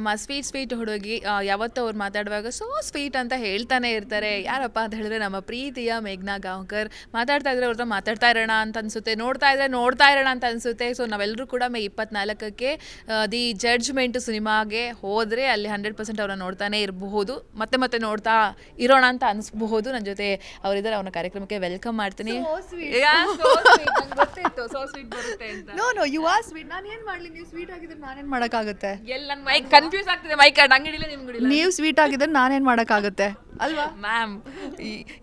ನಮ್ಮ sweet sweet ಹುಡುಗಿ ಯಾವತ್ತೂ ಅವ್ರು ಮಾತಾಡುವಾಗ ಸೋ ಸ್ವೀಟ್ ಅಂತ ಹೇಳ್ತಾನೆ ಇರ್ತಾರೆ. ಯಾರಪ್ಪ ಅಂತ ಹೇಳಿದ್ರೆ ನಮ್ಮ ಪ್ರೀತಿಯ ಮೇಘ್ನಾ ಗಾಂವ್ಕರ್. ಮಾತಾಡ್ತಾ ಇದ್ರೆ ಅವ್ರನ್ನ ಮಾತಾಡ್ತಾ ಇರೋಣ ಅಂತ ಅನ್ಸುತ್ತೆ. ನೋಡ್ತಾ ಇದ್ರೆ ನೋಡ್ತಾ ಇರೋಣ ಅಂತ ಅನ್ಸುತ್ತೆ. ಸೊ ನಾವೆಲ್ಲರೂ ಕೂಡ ಮೇ ಇಪ್ಪತ್ನಾಲ್ಕಕ್ಕೆ ದಿ ಜಡ್ಜ್ಮೆಂಟ್ ಸಿನಿಮಾಗೆ ಹೋದರೆ ಅಲ್ಲಿ ಹಂಡ್ರೆಡ್ ಪರ್ಸೆಂಟ್ ಅವ್ರನ್ನ ನೋಡ್ತಾನೆ ಇರಬಹುದು. ಮತ್ತೆ ಮತ್ತೆ ನೋಡ್ತಾ ಇರೋಣ ಅಂತ ಅನಿಸ್ಬಹುದು. ನನ್ನ ಜೊತೆ ಅವರಿದ್ದಾರೆ. ಅವನ ಕಾರ್ಯಕ್ರಮಕ್ಕೆ ವೆಲ್ಕಮ್ ಮಾಡ್ತೀನಿ. ಯು ಆರ್ ಸ್ವೀಟ್ ನಾನು ಏನು ಮಾಡಲಿ? ನೀವು ಸ್ವೀಟ್ ಆಗಿದ್ರೆ ನಾನೇನು ಮಾಡೋಕ್ಕಾಗುತ್ತೆ? ಎಲ್ಲ ನನ್ನ ಕನ್ಫ್ಯೂಸ್ ಆಗ್ತಿದೆ ಮೈಕ್ ನಂಗೆ ಹಿಡಿಲ್ಲ ನಿಮ್ಗೆ ಹಿಡಿಲ್ಲ ನೀವು ಸ್ವೀಟ್ ಆಗಿದ್ರೆ ನಾನೇನು ಮಾಡೋಕ್ಕಾಗುತ್ತೆ? ಅಲ್ವಾ? ಮ್ಯಾಮ್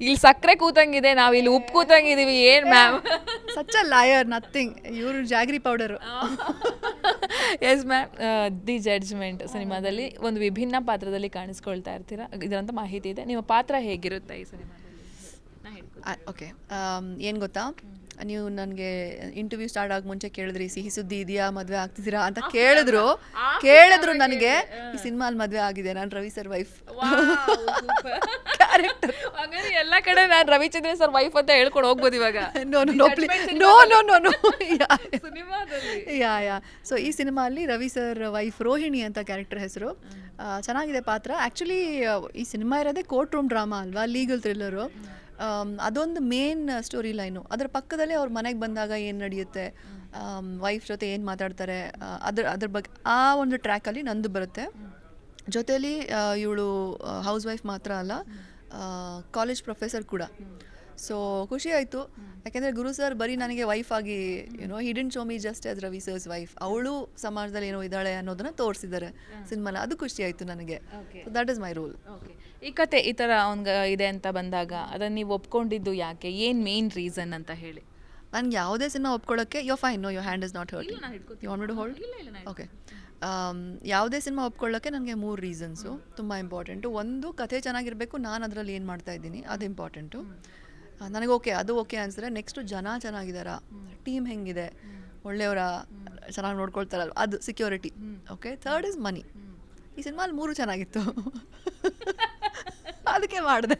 ಇಲ್ಲಿ ಸಕ್ಕರೆ ಕೂತಂಗಿದೆ ನಾವು ಇಲ್ಲಿ ಉಪ್ಪು ಕೂತಂಗಿದೀವಿ ಏನ್ ma'am such a lawyer nothing ಇವರು jaggery powder yes ma'am the judgement ಸಿನಿಮಾದಲ್ಲಿ ಒಂದು ವಿಭಿನ್ನ ಪಾತ್ರದಲ್ಲಿ ಕಾಣಿಸ್ಕೊಳ್ತಾ ಇರ್ತೀರಾ? ಇದರಂತ ಮಾಹಿತಿ ಇದೆ. ನಿಮ್ಮ ಪಾತ್ರ ಹೇಗಿರುತ್ತೆ ಈ ಹೇಳ್ಕೊಡ್ತೀನಿ. ಓಕೆ ಏನು ಗೊತ್ತಾ? ನೀವು ನನಗೆ ಇಂಟರ್ವ್ಯೂ ಸ್ಟಾರ್ಟ್ ಆಗಿ ಮುಂಚೆ ಕೇಳಿದ್ರಿ ಸಿಹಿ ಸುದ್ದಿ ಇದೆಯಾ ಮದುವೆ ಆಗ್ತಿದ್ದೀರಾ ಅಂತ ಕೇಳಿದ್ರು. ಕೇಳಿದ್ರು ನನಗೆ ಈ ಸಿನಿಮಾ ಅಲ್ಲಿ ಮದುವೆ ಆಗಿದೆ ನಾನು ರವಿ ಸರ್ ವೈಫ್ ಎಲ್ಲ ಕಡೆ ನಾನು ರವಿಚಂದ್ರನ್ ಸರ್ ವೈಫ್ ಅಂತ ಹೇಳ್ಕೊಂಡು ಹೋಗ್ಬೋದು ಇವಾಗ. No no no no no no no yeah yeah so ಈ ಸಿನಿಮಾಲ್ಲಿ ರವಿ ಸರ್ ವೈಫ್ ರೋಹಿಣಿ ಅಂತ ಕ್ಯಾರೆಕ್ಟರ್ ಹೆಸರು. ಚೆನ್ನಾಗಿದೆ ಪಾತ್ರ. ಆ್ಯಕ್ಚುಲಿ ಈ ಸಿನಿಮಾ ಇರೋದೇ ಕೋರ್ಟ್ ರೂಮ್ ಡ್ರಾಮಾ ಅಲ್ವಾ? ಲೀಗಲ್ ಥ್ರಿಲ್ಲರು ಅದೊಂದು ಮೇನ್ ಸ್ಟೋರಿ ಲೈನು ಅದರ ಪಕ್ಕದಲ್ಲೇ ಅವ್ರ ಮನೆಗೆ ಬಂದಾಗ ಏನು ನಡೆಯುತ್ತೆ? ವೈಫ್ ಜೊತೆ ಏನು ಮಾತಾಡ್ತಾರೆ? ಅದ್ರ ಅದ್ರ ಬಗ್ಗೆ ಆ ಒಂದು ಟ್ರ್ಯಾಕಲ್ಲಿ ನಂದು ಬರುತ್ತೆ. ಜೊತೆಯಲ್ಲಿ ಇವಳು ಹೌಸ್ ವೈಫ್ ಮಾತ್ರ ಅಲ್ಲ. ಕಾಲೇಜ್ ಪ್ರೊಫೆಸರ್ ಕೂಡ. ಸೊ ಖುಷಿ ಆಯಿತು. ಯಾಕೆಂದರೆ ಗುರು ಸರ್ ಬರೀ ನನಗೆ ವೈಫ್ ಆಗಿ you know hidden show me just as Ravi sir's wife ಅವಳು ಸಮಾಜದಲ್ಲಿ ಏನೋ ಇದ್ದಾಳೆ ಅನ್ನೋದನ್ನ ತೋರಿಸಿದ್ದಾರೆ ಸಿನಿಮಾನ. ಅದು ಖುಷಿ ಆಯಿತು ನನಗೆ. That is my role okay ಈ ಕತೆ ಈ ಥರ ಅವ್ನ್ಗೆ ಇದೆ ಅಂತ ಬಂದಾಗ ಅದನ್ನು ನೀವು ಒಪ್ಕೊಂಡಿದ್ದು ಯಾಕೆ? ಏನು ಮೇನ್ ರೀಸನ್ ಅಂತ ಹೇಳಿ. ನನಗೆ ಯಾವುದೇ cinema ಒಪ್ಕೊಳ್ಳೋಕ್ಕೆ yo fine no yo hand is not hurt you want to hold okay ಯಾವುದೇ ಸಿನಿಮಾ ಒಪ್ಕೊಳ್ಳೋಕ್ಕೆ ನನಗೆ ಮೂರು ರೀಸನ್ಸು ತುಂಬ ಇಂಪಾರ್ಟೆಂಟು ಒಂದು ಕಥೆ ಚೆನ್ನಾಗಿರಬೇಕು. ನಾನು ಅದರಲ್ಲಿ ಏನು ಮಾಡ್ತಾ ಇದ್ದೀನಿ? ಅದು ಇಂಪಾರ್ಟೆಂಟು ನನಗೆ ಓಕೆ ಅದು ಓಕೆ ಅನಿಸಿದ್ರೆ ನೆಕ್ಸ್ಟು ಜನ ಚೆನ್ನಾಗಿದ್ದಾರಾ ಟೀಮ್ ಹೆಂಗಿದೆ? ಒಳ್ಳೆಯವರ ಚೆನ್ನಾಗಿ ನೋಡ್ಕೊಳ್ತಾರಲ್ವ? ಅದು security okay third is money ಈ ಸಿನಿಮಾಲಿ ಮೂರು ಚೆನ್ನಾಗಿತ್ತು. ಅದಕ್ಕೆ ಮಾಡಿದೆ.